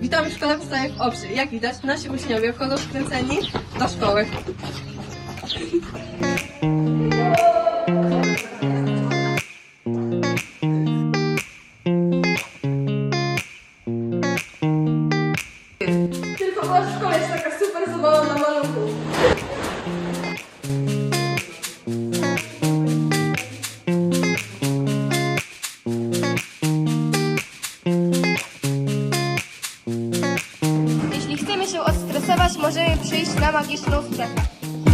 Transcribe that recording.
Witamy w szkole podstawowej w Obrzy. Jak widać, nasi uczniowie wchodzą wkręceni do szkoły. Tylko w szkole jest taka się odstresować, możemy przyjść na magiczną strefę.